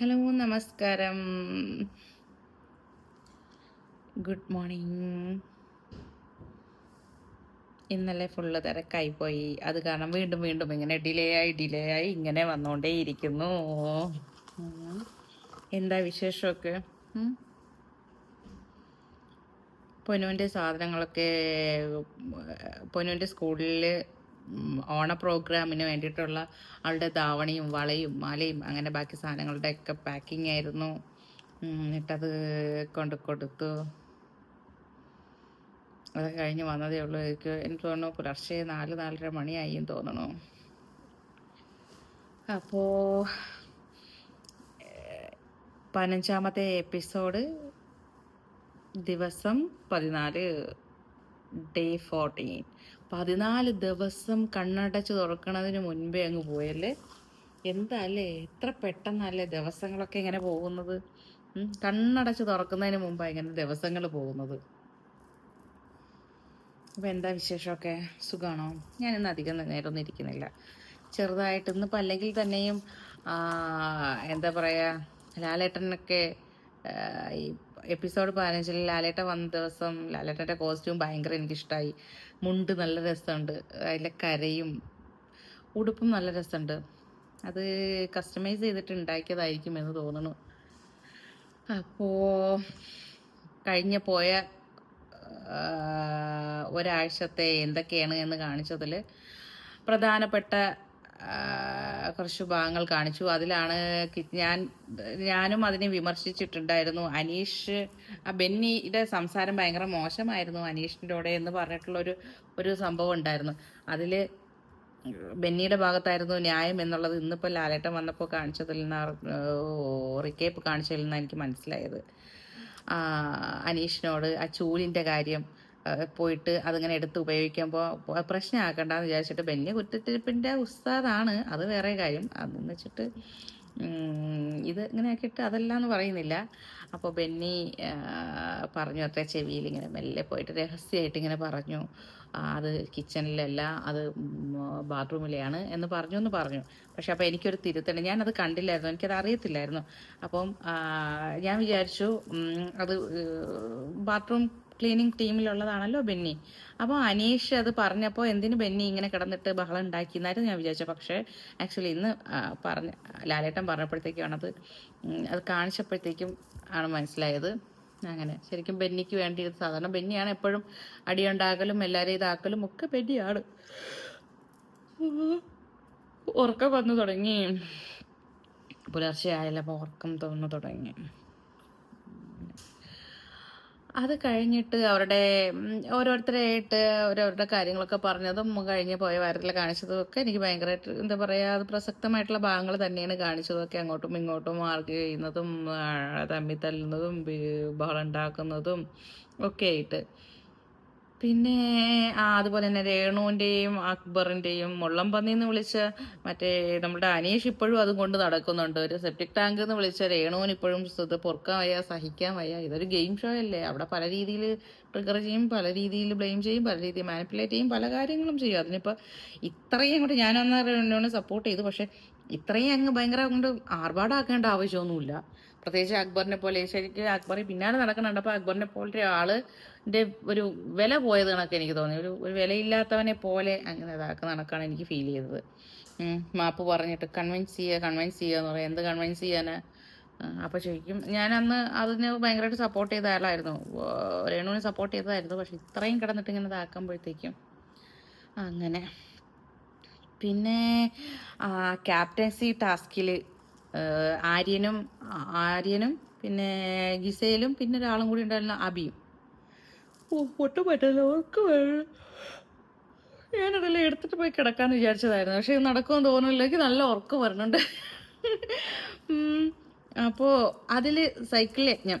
Hello നമസ്കാരം. Good morning. ഇന്നലെ full തിരക്കായി പോയി അത് കാരണം വീണ്ടും വീണ്ടും ഇങ്ങനെ ഡിലേ ആയി ഡിലേ ആയി ഇങ്ങനെ വന്നുകൊണ്ടേ ഇരിക്കുന്നു എന്താ വിശേഷമൊക്കെ? പൊനുവിന്റെ സാധനങ്ങളൊക്കെ പൊന്നുവിന്റെ സ്കൂളിൽ ഓണ പ്രോഗ്രാമിന് വേണ്ടിയിട്ടുള്ള ആളുടെ ധാവണിയും വളയും മാലയും അങ്ങനെ ബാക്കി സാധനങ്ങളുടെ ഒക്കെ പാക്കിംഗ് ആയിരുന്നു എന്നിട്ടത് കൊണ്ട് കൊടുത്തു. അത് കഴിഞ്ഞ് വന്നതേ ഉള്ളൂ. എനിക്ക് എനിക്ക് തോന്നുന്നു പുലർച്ചെ നാല് നാലര മണിയായി എന്ന് തോന്നണു അപ്പോൾ പതിനഞ്ചാമത്തെ എപ്പിസോഡ് ദിവസം പതിനാല് ഡേ ഫോർട്ടീൻ പതിനാല് ദിവസം കണ്ണടച്ച് തുറക്കണതിന് മുൻപേ അങ്ങ് പോയല്ലേ? എന്താ അല്ലേ എത്ര പെട്ടെന്നല്ലേ ദിവസങ്ങളൊക്കെ ഇങ്ങനെ പോകുന്നത്? കണ്ണടച്ച് തുറക്കുന്നതിന് മുമ്പാണ് ഇങ്ങനെ ദിവസങ്ങൾ പോകുന്നത്. അപ്പോൾ എന്താ വിശേഷമൊക്കെ? സുഖമാണോ ഞാൻ അധികം നേരമൊന്നും ഇരിക്കുന്നില്ല. ചെറുതായിട്ട് ഇന്നിപ്പോൾ അല്ലെങ്കിൽ തന്നെയും എന്താ പറയുക ലാലേട്ടനൊക്കെ ഈ എപ്പിസോഡ് പതിനഞ്ചിൽ ലാലേട്ട വന്ന ദിവസം ലാലേട്ടന്റെ കോസ്റ്റ്യൂം ഭയങ്കര എനിക്കിഷ്ടമായി മുണ്ട് നല്ല രസമുണ്ട്. അതിലെ കരയും ഉടുപ്പും നല്ല രസമുണ്ട്. അത് കസ്റ്റമൈസ് ചെയ്തിട്ട് ഉണ്ടാക്കിയതായിരിക്കും എന്ന് തോന്നുന്നു. അപ്പോൾ കഴിഞ്ഞ പോയ ഒരാഴ്ചത്തെ എന്തൊക്കെയാണ് എന്ന് കാണിച്ചതിൽ പ്രധാനപ്പെട്ട കുറച്ച് ഭാഗങ്ങൾ കാണിച്ചു. അതിലാണ് ഞാൻ ഞാനും അതിനെ വിമർശിച്ചിട്ടുണ്ടായിരുന്നു. അനീഷ് ആ ബെന്നിയുടെ സംസാരം ഭയങ്കര മോശമായിരുന്നു അനീഷിന്റെ കൂടെ എന്ന് പറഞ്ഞിട്ടുള്ള ഒരു ഒരു സംഭവം ഉണ്ടായിരുന്നു. അതിൽ ബെന്നിയുടെ ഭാഗത്തായിരുന്നു ന്യായം എന്നുള്ളത് ഇന്നിപ്പോൾ ലാലേട്ടൻ വന്നപ്പോൾ കാണിച്ചതിൽ നിന്ന് റിക്കേപ്പ് കാണിച്ചതിൽ നിന്നാണ് എനിക്ക് മനസ്സിലായത്. അനീഷിനോട് ആ ചൂലിന്റെ കാര്യം പോയിട്ട് അതിങ്ങനെ എടുത്ത് ഉപയോഗിക്കുമ്പോൾ പ്രശ്നമാക്കണ്ടെന്ന് വിചാരിച്ചിട്ട് വലിയ കുറ്റത്തിരിപ്പിന്റെ ഉസ്താദാണ്. അത് വേറെ കാര്യം. അതെന്ന് വെച്ചിട്ട് ഇത് ഇങ്ങനെ ആക്കിയിട്ട് അതല്ല എന്ന് പറയുന്നില്ല. അപ്പോൾ ബെന്നി പറഞ്ഞു അത്ര ചെവിയിൽ ഇങ്ങനെ മെല്ലെ പോയിട്ട് രഹസ്യമായിട്ട് ഇങ്ങനെ പറഞ്ഞു. അത് കിച്ചണിലല്ല അത് ബാത്റൂമിലെയാണ് എന്ന് പറഞ്ഞു എന്ന് പറഞ്ഞു. പക്ഷെ അപ്പോൾ എനിക്കൊരു തിരുത്തണം ഞാനത് കണ്ടില്ലായിരുന്നു എനിക്കത് അറിയത്തില്ലായിരുന്നു. അപ്പം ഞാൻ വിചാരിച്ചു അത് ബാത്റൂം ക്ലീനിങ് ടീമിലുള്ളതാണല്ലോ ബെന്നി. അപ്പോൾ അനീഷ് അത് പറഞ്ഞപ്പോൾ എന്തിന് ബെന്നി ഇങ്ങനെ കിടന്നിട്ട് ബഹളം ഉണ്ടാക്കി എന്നായിരുന്നു ഞാൻ വിചാരിച്ചത്. പക്ഷേ ആക്ച്വലി ഇന്ന് പറഞ്ഞ ലാലേട്ടൻ പറഞ്ഞപ്പോഴത്തേക്കും അത് അത് കാണിച്ചപ്പോഴത്തേക്കും ആണ് മനസ്സിലായത്. അങ്ങനെ ശരിക്കും ബെന്നിക്ക് വേണ്ടി സാധാരണ ബെന്നിയാണ് എപ്പോഴും അടിയുണ്ടാക്കലും എല്ലാവരെയും ഇതാക്കലും ഒക്കെ ബെന്നിയാണ്. ഉറക്കം വന്നു തുടങ്ങി. പുലർച്ചെ ആയാലും അപ്പോൾ ഉറക്കം തോന്നു തുടങ്ങി. അത് കഴിഞ്ഞിട്ട് അവരുടെ ഓരോരുത്തരായിട്ട് ഓരോരുടെ കാര്യങ്ങളൊക്കെ പറഞ്ഞതും കഴിഞ്ഞ് പോയ വാരത്തിൽ കാണിച്ചതും ഒക്കെ എനിക്ക് ഭയങ്കരമായിട്ട് എന്താ പറയുക അത് പ്രസക്തമായിട്ടുള്ള ഭാഗങ്ങൾ തന്നെയാണ് കാണിച്ചതൊക്കെ അങ്ങോട്ടും ഇങ്ങോട്ടും ആർഗ്യൂ ചെയ്യുന്നതും തമ്മിൽ തല്ലുന്നതും ബഹളം ഉണ്ടാക്കുന്നതും ഒക്കെ ആയിട്ട്. പിന്നെ ആ അതുപോലെ തന്നെ രേണുവിന്റെയും അക്ബറിന്റെയും മുള്ളം പന്നി എന്ന് വിളിച്ച മറ്റേ നമ്മുടെ അനീഷ് ഇപ്പോഴും അതും കൊണ്ട് നടക്കുന്നുണ്ട്. ഒരു സെപ്റ്റിക് ടാങ്ക് എന്ന് വിളിച്ച രേണുവിന് ഇപ്പോഴും ഇത് പൊറുക്കാൻ വയ്യ സഹിക്കാൻ വയ്യ. ഇതൊരു ഗെയിം ഷോ അല്ലേ? അവിടെ പല രീതിയിൽ ട്രിഗർ ചെയ്യും പല രീതിയിൽ ബ്ലെയിം ചെയ്യും പല രീതിയിൽ മാനിപ്പുലേറ്റ് ചെയ്യും പല കാര്യങ്ങളും ചെയ്യും. അതിനിപ്പോൾ ഇത്രയും അങ്ങോട്ട് ഞാനൊന്ന് സപ്പോർട്ട് ചെയ്തു. പക്ഷേ ഇത്രയും അങ്ങ് ഭയങ്കര അങ്ങോട്ട് ആർഭാടാക്കേണ്ട ആവശ്യമൊന്നുമില്ല. പ്രത്യേകിച്ച് അക്ബറിനെ പോലെ ശരിക്കും അക്ബർ പിന്നാലെ നടക്കുന്നുണ്ട്. അപ്പോൾ അക്ബറിനെ പോലത്തെ ആളിന്റെ ഒരു വില പോയത് കണക്ക് എനിക്ക് തോന്നി. ഒരു ഒരു വിലയില്ലാത്തവനെ പോലെ അങ്ങനെ ഇതാക്കുന്ന കണക്കാണ് എനിക്ക് ഫീൽ ചെയ്തത്. മാപ്പ് പറഞ്ഞിട്ട് കൺവിൻസ് ചെയ്യുക കൺവിൻസ് ചെയ്യാന്ന് പറയാം. എന്ത് കൺവിൻസ് ചെയ്യാനാ? അപ്പോൾ ശരിക്കും ഞാൻ അന്ന് അതിന് ഭയങ്കരമായിട്ട് സപ്പോർട്ട് ചെയ്ത ആളായിരുന്നു. രേണുവിനെ സപ്പോർട്ട് ചെയ്തതായിരുന്നു. പക്ഷെ ഇത്രയും കിടന്നിട്ട് ഇങ്ങനെ ഇതാക്കുമ്പോഴത്തേക്കും അങ്ങനെ. പിന്നെ ക്യാപ്റ്റൻസി ടാസ്കിൽ ആര്യനും ആര്യനും പിന്നെ ഗിസയിലും പിന്നെ ഒരാളും കൂടി ഉണ്ടായിരുന്നു അബിയും. ഒട്ടും പറ്റില്ല. ഓർക്ക് ഞാനതെല്ലാം എടുത്തിട്ട് പോയി കിടക്കാന്ന് വിചാരിച്ചതായിരുന്നു. പക്ഷെ ഇത് നടക്കുമെന്ന് തോന്നുന്നില്ല എനിക്ക് നല്ല ഉറക്കം വരുന്നുണ്ട് അപ്പോ അപ്പോൾ അതിൽ സൈക്കിൾ യജ്ഞം.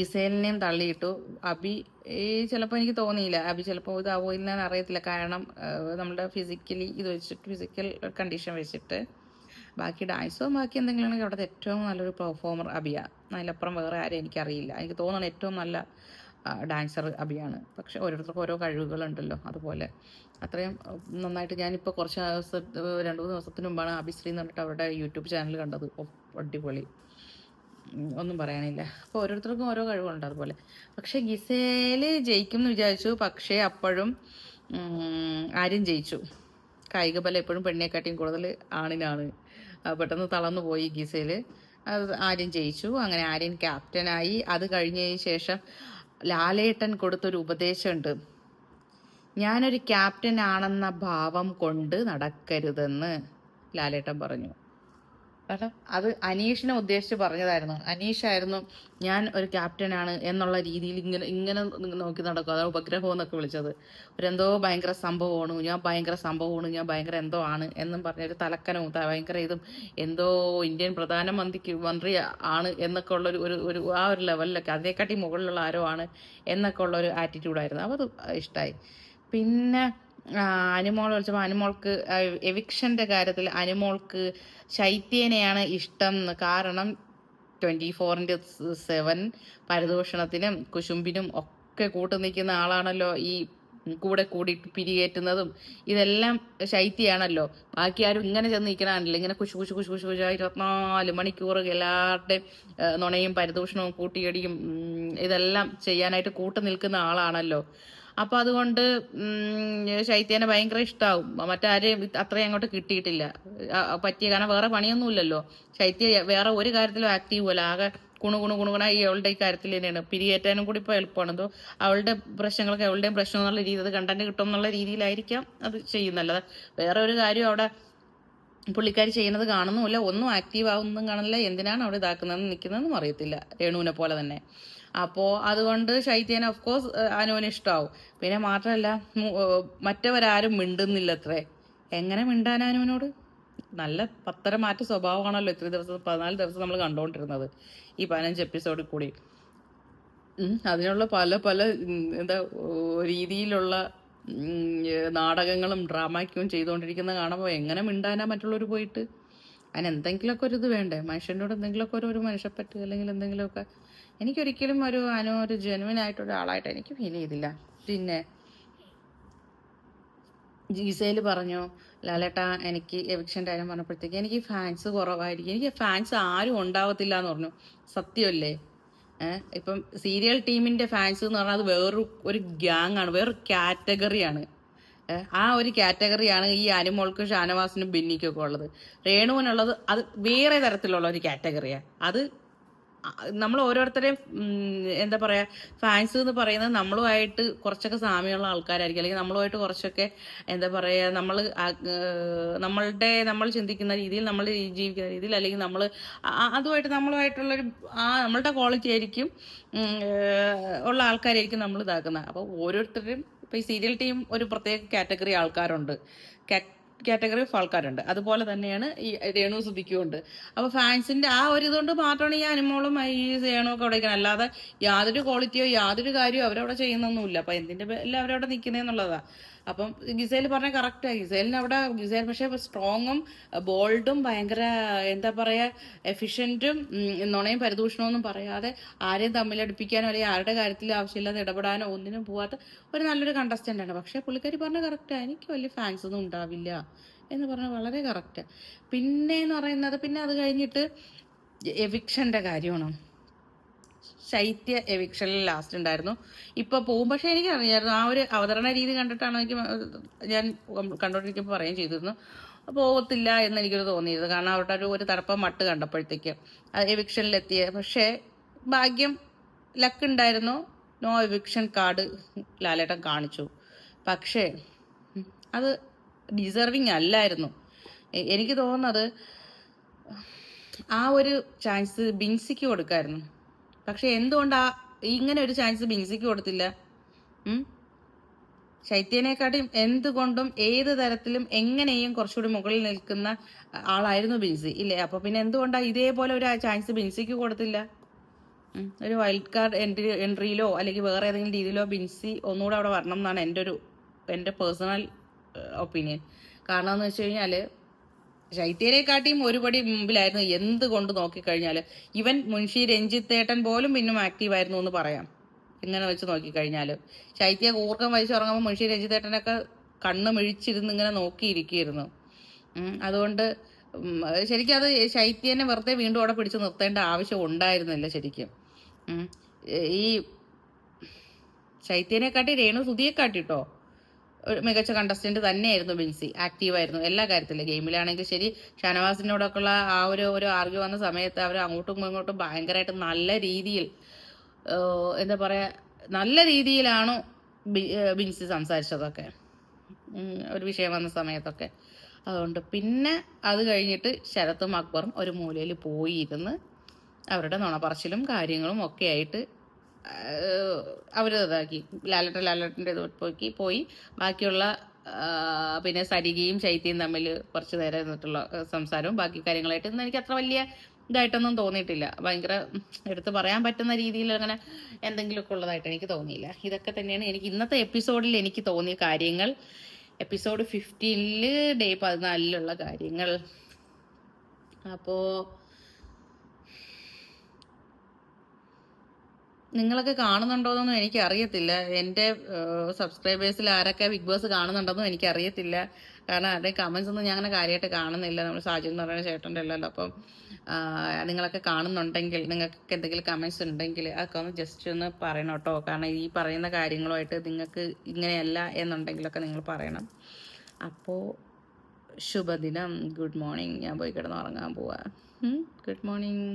ഗിസേലിനെയും തള്ളിയിട്ടു. അബി ഈ ചിലപ്പോൾ എനിക്ക് തോന്നിയില്ല. അബി ചിലപ്പോൾ ഇതാവോ ഇല്ലെന്ന് അറിയത്തില്ല കാരണം നമ്മുടെ ഫിസിക്കലി ഇത് വെച്ചിട്ട് ഫിസിക്കൽ കണ്ടീഷൻ വെച്ചിട്ട്. ബാക്കി ഡാൻസോ ബാക്കി എന്തെങ്കിലും ആണെങ്കിൽ അവിടുത്തെ ഏറ്റവും നല്ലൊരു പെർഫോമർ അബിയ. അതിലപ്പുറം വേറെ ആരും എനിക്കറിയില്ല. എനിക്ക് തോന്നുന്നു ഏറ്റവും നല്ല ഡാൻസർ അഭിയാണ് പക്ഷെ ഓരോരുത്തർക്കും ഓരോ കഴിവുകളുണ്ടല്ലോ അതുപോലെ. അത്രയും നന്നായിട്ട് ഞാനിപ്പോൾ കുറച്ച് ദിവസം രണ്ട് മൂന്ന് ദിവസത്തിന് മുമ്പാണ് അഭിശ്രീ എന്ന് പറഞ്ഞിട്ട് അവരുടെ യൂട്യൂബ് ചാനൽ കണ്ടത്. അടിപൊളി. ഒന്നും പറയാനില്ല. അപ്പോൾ ഓരോരുത്തർക്കും ഓരോ കഴിവുണ്ട് അതുപോലെ. പക്ഷേ ഗിസേൽ ജയിക്കും എന്ന് വിചാരിച്ചു. പക്ഷേ അപ്പോഴും ആരും ജയിച്ചു. കായിക ബലം എപ്പോഴും പെണ്ണിനെക്കാട്ടിയും കൂടുതൽ ആണിനാണ്. പെട്ടെന്ന് തളർന്നു പോയി ഗിസയിൽ അത് ആര്യൻ ജയിച്ചു. അങ്ങനെ ആര്യൻ ക്യാപ്റ്റനായി. അത് കഴിഞ്ഞതിന് ശേഷം ലാലേട്ടൻ കൊടുത്തൊരു ഉപദേശമുണ്ട്. ഞാനൊരു ക്യാപ്റ്റൻ ആണെന്ന ഭാവം കൊണ്ട് നടക്കരുതെന്ന് ലാലേട്ടൻ പറഞ്ഞു. അത് അനീഷിനെ ഉദ്ദേശിച്ച് പറഞ്ഞതായിരുന്നു. അനീഷ് ആയിരുന്നു ഞാൻ ഒരു ക്യാപ്റ്റനാണ് എന്നുള്ള രീതിയിൽ ഇങ്ങനെ ഇങ്ങനെ നോക്കി നടക്കും. അതാണ് ഉപഗ്രഹം എന്നൊക്കെ വിളിച്ചത്. ഒരു എന്തോ ഭയങ്കര സംഭവമാണ് ഞാൻ ഭയങ്കര സംഭവമാണ് ഞാൻ ഭയങ്കര എന്തോ ആണ് എന്നും പറഞ്ഞ ഒരു തലക്കനവും ഭയങ്കര ഇതും എന്തോ ഇന്ത്യൻ പ്രധാനമന്ത്രിക്ക് മന്ത്രി ആണ് എന്നൊക്കെ ഉള്ളൊരു ഒരു ഒരു ആ ഒരു ലെവലിലൊക്കെ അതേക്കാട്ടി മുകളിലുള്ള ആരോ ആണ് എന്നൊക്കെ ഉള്ള ഒരു ആറ്റിറ്റ്യൂഡായിരുന്നു അപ്പോൾ അത് ഇഷ്ടമായി പിന്നെ അനുമോൾ വിളിച്ചപ്പോൾ അനുമോൾക്ക് എവിക്ഷന്റെ കാര്യത്തിൽ അനുമോൾക്ക് ശൈത്യേനെയാണ് ഇഷ്ടം കാരണം ട്വന്റി ഫോറിന്റെ സെവൻ പരദൂഷണത്തിനും കുശുമ്പിനും ഒക്കെ കൂട്ടു നിൽക്കുന്ന ആളാണല്ലോ ഈ കൂടെ കൂടി പിരികേറ്റുന്നതും ഇതെല്ലാം ശൈത്യാണല്ലോ ബാക്കി ആരും ഇങ്ങനെ ചെന്ന് നിൽക്കണാണല്ലോ ഇങ്ങനെ കുശു കുശു കുശു കുശു കുശു ഇരുപത്തിനാല് മണിക്കൂർ എല്ലാവരുടെയും നുണയും പരിദൂഷണവും കൂട്ടിയടിയും ഇതെല്ലാം ചെയ്യാനായിട്ട് കൂട്ടു നിൽക്കുന്ന ആളാണല്ലോ. അപ്പൊ അതുകൊണ്ട് ശൈത്യേനെ ഭയങ്കര ഇഷ്ടാവും. മറ്റാരെയും അത്രയും അങ്ങോട്ട് കിട്ടിയിട്ടില്ല. പറ്റിയ കാരണം വേറെ പണിയൊന്നുമില്ലല്ലോ. ശൈത്യ വേറെ ഒരു കാര്യത്തിലും ആക്റ്റീവ് അല്ല. ആകെ കുണു കുണു കുണുകുണ ഈ അവളുടെ ഈ കാര്യത്തിൽ തന്നെയാണ്. പിരിയേറ്റാനും കൂടി ഇപ്പോൾ എളുപ്പമാണ്. എന്തോ അവളുടെ പ്രശ്നങ്ങളൊക്കെ അവളുടെയും പ്രശ്നം എന്നുള്ള രീതി അത് കണ്ടന്റ് കിട്ടും എന്നുള്ള രീതിയിലായിരിക്കാം അത് ചെയ്യുന്നല്ലത്. വേറെ ഒരു കാര്യം അവിടെ പുള്ളിക്കാരി ചെയ്യുന്നത് കാണുന്നുമില്ല. ഒന്നും ആക്റ്റീവ് ആവുന്നതും കാണില്ല എന്തിനാണ് അവിടെ ഇതാക്കുന്നതെന്ന് നിൽക്കുന്നതെന്നും അറിയത്തില്ല. രേണുവിനെ പോലെ തന്നെ. അപ്പോൾ അതുകൊണ്ട് ശൈത്യനെ ഓഫ് കോഴ്സ് അനുവിന് ഇഷ്ടമാവും പിന്നെ മാത്രമല്ല മറ്റവരാരും മിണ്ടുന്നില്ല അത്രേ എങ്ങനെ മിണ്ടാൻ അനുവിനോട്? നല്ല പത്തര മാറ്റ സ്വഭാവമാണല്ലോ ഇത്ര ദിവസം പതിനാല് ദിവസം നമ്മൾ കണ്ടുകൊണ്ടിരുന്നത് ഈ പതിനഞ്ച് എപ്പിസോഡിൽ കൂടി. അതിനുള്ള പല പല എന്താ രീതിയിലുള്ള നാടകങ്ങളും ഡ്രാമയ്ക്കും ചെയ്തുകൊണ്ടിരിക്കുന്ന കാണുമ്പോൾ എങ്ങനെ മിണ്ടാനാ മറ്റുള്ളവർ പോയിട്ട്? അതിന് എന്തെങ്കിലുമൊക്കെ ഒരു ഇത് വേണ്ടേ? മനുഷ്യന്റെ കൂടെ എന്തെങ്കിലുമൊക്കെ ഒരു ഒരു മനുഷ്യപ്പറ്റ് അല്ലെങ്കിൽ എന്തെങ്കിലുമൊക്കെ എനിക്കൊരിക്കലും ഒരു അനോ ഒരു ജെനുവിൻ ആയിട്ടൊരാളായിട്ട് എനിക്ക് ഫീൽ ചെയ്തില്ല. പിന്നെ ജീസയിൽ പറഞ്ഞു ലാലേട്ട എനിക്ക് എവിക്ഷന്റെ കാര്യം പറഞ്ഞപ്പോഴത്തേക്ക് എനിക്ക് ഫാൻസ് കുറവായിരിക്കും. എനിക്ക് ഫാൻസ് ആരും ഉണ്ടാവത്തില്ല എന്ന് പറഞ്ഞു. സത്യമല്ലേ? ഇപ്പം സീരിയൽ ടീമിന്റെ ഫാൻസ് എന്ന് പറഞ്ഞാൽ അത് വേറൊരു ഒരു ഗ്യാങ് ആണ്. വേറൊരു കാറ്റഗറിയാണ് ആ ഒരു കാറ്റഗറിയാണ് ഈ അനുമോൾക്കും ഷാനവാസിനും ബിന്നിക്കൊക്കെ ഉള്ളത്. രേണുവിനുള്ളത് അത് വേറെ തരത്തിലുള്ള ഒരു കാറ്റഗറിയാണ് അത് നമ്മൾ ഓരോരുത്തരെയും എന്താ പറയാ ഫാൻസ് എന്ന് പറയുന്നത് നമ്മളുമായിട്ട് കുറച്ചൊക്കെ സാമ്യമുള്ള ആൾക്കാരായിരിക്കും. അല്ലെങ്കിൽ നമ്മളുമായിട്ട് കുറച്ചൊക്കെ എന്താ പറയാ നമ്മൾ നമ്മളുടെ നമ്മൾ ചിന്തിക്കുന്ന രീതിയിൽ നമ്മൾ ജീവിക്കുന്ന രീതിയിൽ അല്ലെങ്കിൽ നമ്മൾ അതുമായിട്ട് നമ്മളുമായിട്ടുള്ളൊരു ആ നമ്മളുടെ ക്വാളിറ്റി ആയിരിക്കും ഉള്ള ആൾക്കാരായിരിക്കും നമ്മൾ ഇതാക്കുന്നത്. അപ്പോൾ ഓരോരുത്തരും ഇപ്പോൾ ഈ സീരിയൽ ടീം ഒരു പ്രത്യേക കാറ്റഗറി ആൾക്കാരുണ്ട്. കാറ്റഗറി ഓഫ് ആൾക്കാരുണ്ട്. അതുപോലെ തന്നെയാണ് ഈ രേണു സുധിക്കും ഉണ്ട്. അപ്പോൾ ഫാൻസിന്റെ ആ ഒരു ഇതുകൊണ്ട് മാത്രമാണ് ഈ അനുമോളും ഈ സേണും ഒക്കെ അവിടെ നിൽക്കുന്നത് അല്ലാതെ യാതൊരു ക്വാളിറ്റിയോ യാതൊരു കാര്യമോ അവരവിടെ ചെയ്യുന്നൊന്നുമില്ല. അപ്പോൾ എന്തിന്റെ പേരിൽ അവരവിടെ നിൽക്കുന്നതെന്നുള്ളതാ അപ്പം ഗിസേൽ പറഞ്ഞ കറക്റ്റാണ് ഗിസേലിന് അവിടെ ഗിസേൽ പക്ഷേ സ്ട്രോങ്ങും ബോൾഡും ഭയങ്കര എന്താ പറയാ എഫിഷ്യന്റും നുണയും പരിദൂഷണമൊന്നും പറയാതെ ആരെയും തമ്മിലടുപ്പിക്കാനോ അല്ലെങ്കിൽ ആരുടെ കാര്യത്തിൽ ആവശ്യമില്ലാതെ ഇടപെടാനോ ഒന്നിനും പോവാത്ത ഒരു നല്ലൊരു കണ്ടസ്റ്റന്റ് ആണ്. പക്ഷേ പുള്ളിക്കാരി പറഞ്ഞ കറക്റ്റാണ് എനിക്ക് വലിയ ഫാൻസ് ഒന്നും ഉണ്ടാവില്ല. എന്ന് പറഞ്ഞാൽ വളരെ കറക്റ്റ് പിന്നെ എന്ന് പറയുന്നത് പിന്നെ അത് കഴിഞ്ഞിട്ട് എവിക്ഷന്റെ കാര്യമാണ്. ശൈത്യ എവിക്ഷനിൽ ലാസ്റ്റ് ഉണ്ടായിരുന്നു. ഇപ്പൊ പോകും പക്ഷേ എനിക്ക് അറിയായിരുന്നു ആ ഒരു അവതരണ രീതി കണ്ടിട്ടാണ് എനിക്ക് ഞാൻ കണ്ടോണ്ടിരിക്കുമ്പോൾ പറയുകയും ചെയ്തിരുന്നു. പോകത്തില്ല എന്ന് എനിക്കൊരു തോന്നിയത് കാരണം അവരുടെ ഒരു ഒരു തടപ്പം മട്ട് കണ്ടപ്പോഴത്തേക്ക് എവിക്ഷനിലെത്തിയ. പക്ഷേ ഭാഗ്യം ലക്ക് ഉണ്ടായിരുന്നു. നോ എവിക്ഷൻ കാർഡ് ലാലേട്ടൻ കാണിച്ചു. പക്ഷേ അത് ഡിസർവിങ് അല്ലായിരുന്നു. എനിക്ക് തോന്നുന്നത് ആ ഒരു ചാൻസ് ബിൻസിക്ക് കൊടുക്കായിരുന്നു. പക്ഷെ എന്തുകൊണ്ടാ ഇങ്ങനെ ഒരു ചാൻസ് ബിൻസിക്ക് കൊടുത്തില്ല? ശൈത്യനെക്കാട്ടിയും എന്തുകൊണ്ടും ഏത് തരത്തിലും എങ്ങനെയും കുറച്ചുകൂടി മുകളിൽ നിൽക്കുന്ന ആളായിരുന്നു ബിൻസി. ഇല്ലേ? അപ്പൊ പിന്നെ എന്തുകൊണ്ടാ ഇതേപോലെ ഒരു ചാൻസ് ബിൻസിക്ക് കൊടുത്തില്ല? ഒരു വൈൽഡ് കാർഡ് എൻട്രി എൻട്രിയിലോ അല്ലെങ്കിൽ വേറെ ഏതെങ്കിലും രീതിയിലോ ബിൻസി ഒന്നുകൂടെ അവിടെ വരണം എന്നാണ് എന്റെ ഒരു എന്റെ പേഴ്സണൽ ഒപ്പീനിയൻ. കാരണം എന്ന് വെച്ച് കഴിഞ്ഞാൽ ശൈത്യരെക്കാട്ടിയും ഒരുപടി മുമ്പിലായിരുന്നു എന്ത് കൊണ്ട് നോക്കിക്കഴിഞ്ഞാൽ ഇവൻ മുൻഷി രഞ്ജിത്തേട്ടൻ പോലും പിന്നും ആക്റ്റീവായിരുന്നു എന്ന് പറയാം. ഇങ്ങനെ വെച്ച് നോക്കിക്കഴിഞ്ഞാൽ ശൈത്യ കൂർക്കം വലിച്ചുറങ്ങുമ്പോൾ മുൻഷി രഞ്ജിത്തേട്ടനൊക്കെ കണ്ണ് മിഴിച്ചിരുന്ന് ഇങ്ങനെ നോക്കിയിരിക്കുകയായിരുന്നു. ഉം, അതുകൊണ്ട് ശരിക്കും അത് ശൈത്യനെ വെറുതെ വീണ്ടും അവിടെ പിടിച്ച് നിർത്തേണ്ട ആവശ്യം ഉണ്ടായിരുന്നില്ല ശരിക്കും. ഈ ശൈത്യനെക്കാട്ടി രേണു സുധിയെ കാട്ടിട്ടോ മികച്ച കണ്ടസ്റ്റന്റ് തന്നെയായിരുന്നു ബിൻസി. ആക്റ്റീവായിരുന്നു എല്ലാ കാര്യത്തിലും. ഗെയിമിലാണെങ്കിൽ ശരി ഷാനവാസിനോടൊക്കെയുള്ള ആ ഒരു ഒരു ആർഗ്യു വന്ന സമയത്ത് അവർ അങ്ങോട്ടും ഇങ്ങോട്ടും ഭയങ്കരമായിട്ട് നല്ല രീതിയിൽ എന്താ പറയാ നല്ല രീതിയിലാണ് ബിൻസി സംസാരിച്ചതൊക്കെ. ഒരു വിഷയം വന്ന സമയത്തൊക്കെ. അതുകൊണ്ട് പിന്നെ അത് കഴിഞ്ഞിട്ട് ശരത്തും അക്ബറും ഒരു മൂലയിൽ പോയി ഇരുന്ന് അവരുടെ നുണപറച്ചിലും കാര്യങ്ങളും ഒക്കെ ആയിട്ട് അവർ ഇതാക്കി. ലാലട്ടൻ ലാലട്ടന്റെ ഇത് പോയി പോയി. ബാക്കിയുള്ള പിന്നെ സരികയും ശൈത്യയും തമ്മിൽ കുറച്ച് നേരം ഇരുന്നിട്ടുള്ള സംസാരവും ബാക്കി കാര്യങ്ങളായിട്ട് എനിക്ക് അത്ര വലിയ ഇതായിട്ടൊന്നും തോന്നിയിട്ടില്ല. ഭയങ്കര എടുത്ത് പറയാൻ പറ്റുന്ന രീതിയിൽ അങ്ങനെ എന്തെങ്കിലുമൊക്കെ ഉള്ളതായിട്ട് എനിക്ക് തോന്നിയില്ല. ഇതൊക്കെ തന്നെയാണ് എനിക്ക് ഇന്നത്തെ എപ്പിസോഡിൽ എനിക്ക് തോന്നിയ കാര്യങ്ങൾ. എപ്പിസോഡ് ഫിഫ്റ്റീനിൽ ഡേ പതിനാലിലുള്ള കാര്യങ്ങൾ. അപ്പോൾ നിങ്ങളൊക്കെ കാണുന്നുണ്ടോയെന്നൊന്നും എനിക്ക് അറിയത്തില്ല എന്റെ സബ്സ്ക്രൈബേഴ്സിൽ ആരൊക്കെ ബിഗ് ബോസ് കാണുന്നുണ്ടെന്നും എനിക്ക് അറിയത്തില്ല കാരണം അതിന്റെ കമൻസ് ഒന്നും ഞാൻ അങ്ങനെ കാര്യമായിട്ട് കാണുന്നില്ല. നമ്മൾ സാജു എന്ന് പറയുന്ന ചേട്ടന്റെ അല്ലല്ലോ. അപ്പം നിങ്ങളൊക്കെ കാണുന്നുണ്ടെങ്കിൽ നിങ്ങൾക്ക് എന്തെങ്കിലും കമൻസ് ഉണ്ടെങ്കിൽ അതൊക്കെ ഒന്ന് ജസ്റ്റ് ഒന്ന് പറയണം കേട്ടോ. കാരണം ഈ പറയുന്ന കാര്യങ്ങളുമായിട്ട് നിങ്ങൾക്ക് ഇങ്ങനെയല്ല എന്നുണ്ടെങ്കിലൊക്കെ നിങ്ങൾ പറയണം. അപ്പോൾ ശുഭദിനം. ഗുഡ് മോർണിംഗ് ഞാൻ പോയി കിടന്ന് ഉറങ്ങാൻ പോവാ. Good morning